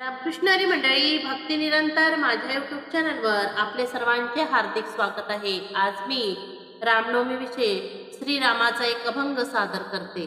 रामकृष्णारी मंडळी भक्ती निरंतर माझ्या युट्यूब चॅनलवर आपले सर्वांचे हार्दिक स्वागत आहे. आज मी रामनवमीविषयी श्रीरामाचा एक अभंग सादर करते.